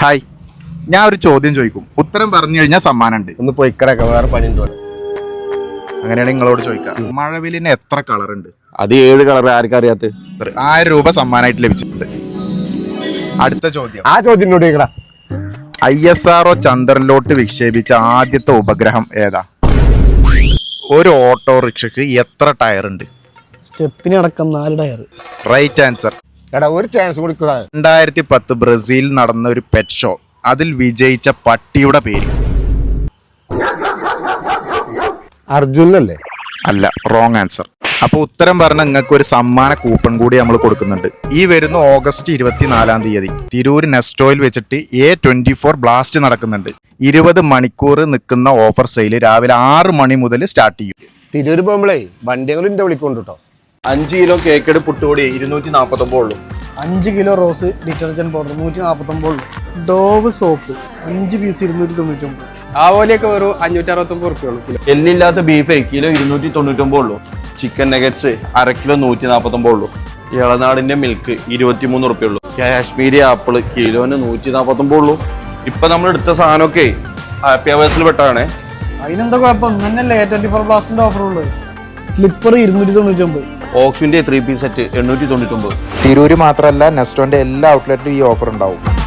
Hi. ഞാൻ ഒരു ചോദ്യം ചോദിക്കും. ഉത്തരം പറഞ്ഞു കഴിഞ്ഞാൽ സമ്മാനം ഉണ്ട് ഒന്ന് പോയി പൊയ്ക്കടക്ക വേറെ പണിയുണ്ട് ഉണ്ട് അങ്ങനെയാണെങ്കിൽ നിങ്ങളോട് ചോദിക്കാം. മഴവിലിന് എത്ര കളർ ഉണ്ട്? അത് ഏഴ് കളർ ആർക്കും അറിയാത്ത. ആയിരം രൂപ സമ്മാനമായിട്ട് ലഭിച്ചിട്ടുണ്ട്. അടുത്ത ചോദ്യം. ആ ചോദ്യം ഐ എസ് ആർ ഒ ചന്ദ്രനിലോട്ട് വിക്ഷേപിച്ച ആദ്യത്തെ ഉപഗ്രഹം ഏതാ? ഒരു ഓട്ടോറിക്ഷക്ക് എത്ര ടയർ ഉണ്ട്? സ്റ്റെപ്പിനടക്കം നാല് ടയർ. റൈറ്റ് ആൻസർ എടാ ഒരു ചാൻസ് കൊടുക്കുക രണ്ടായിരത്തി പത്ത് ബ്രസീലിൽ നടന്ന ഒരു പെറ്റ് ഷോ അതിൽ വിജയിച്ച പട്ടിയുടെ പേര്. അർജുനല്ലേ അല്ല? റോങ് ആൻസർ അപ്പൊ ഉത്തരം പറഞ്ഞ നിങ്ങൾക്ക് ഒരു സമ്മാന കൂപ്പൺ കൂടി നമ്മൾ കൊടുക്കുന്നുണ്ട്. ഈ വരുന്ന ഓഗസ്റ്റ് ഇരുപത്തിനാലാം തീയതി തിരൂർ നെസ്റ്റോയിൽ വെച്ചിട്ട് എ ട്വന്റി ഫോർ ബ്ലാസ്റ്റ് നടക്കുന്നുണ്ട്. ഇരുപത് മണിക്കൂർ നിൽക്കുന്ന ഓഫർ സെയിൽ രാവിലെ ആറ് മണി മുതൽ സ്റ്റാർട്ട് ചെയ്യും. തിരൂർ പോകുമ്പോഴേ വണ്ടികളും വിളിക്കൊണ്ട് കേട്ടോ അഞ്ച് കിലോ കേക്കട് പുട്ടുപൊടി ഇരുന്നൂറ്റി നാൽപ്പത്തൊമ്പത് ഉള്ളൂ. അഞ്ച് കിലോ റോസ് ഡിറ്റർജന്റ് പൗഡർ നൂറ്റി നാൽപ്പത്തൊമ്പത് ഡോവ് സോപ്പ് അഞ്ച് പീസ് ഇരുന്നൂറ്റി തൊണ്ണൂറ്റൊമ്പത്. ആവോലിയൊക്കെ വെറും അഞ്ഞൂറ്റി അറുപത്തൊമ്പത് റുപ്യുള്ളൂ കിലോ. എല്ലില്ലാത്ത ബീഫ് കിലോ ഇരുന്നൂറ്റി തൊണ്ണൂറ്റൊമ്പത് ഉള്ളൂ. ചിക്കൻ നെഗറ്റ്സ് അര കിലോ നൂറ്റി നാൽപ്പത്തൊമ്പത് ഉള്ളൂ. ഇളനാടിന്റെ മിൽക്ക് ഇരുപത്തിമൂന്ന് റുപ്യ ഉള്ളൂ. കാശ്മീരി ആപ്പിൾ കിലോന് നൂറ്റി നാൽപ്പത്തൊമ്പത് ഉള്ളൂ. ഇപ്പൊ നമ്മൾ എടുത്ത സാധനമൊക്കെ ഹാപ്പി അവേഴ്സിൽ പെട്ടതാണ്. അതിനെന്താ കുഴപ്പം? തന്നെയല്ലേ ട്വന്റി ഫോർ ബ്ലാസ്റ്റിന്റെ ഓഫർ ഉള്ളത്. സ്ലിപ്പർ ഇരുന്നൂറ്റി തൊണ്ണൂറ്റി ഒമ്പത് ഓക്സിന്റെ ത്രീ പീസ് സെറ്റ് എണ്ണൂറ്റി തൊണ്ണൂറ്റൊമ്പത്. തിരൂര് മാത്രമല്ല നെസ്റ്റോന്റെ എല്ലാ ഔട്ട്ലെറ്റിലും ഈ ഓഫർ ഉണ്ടാവും.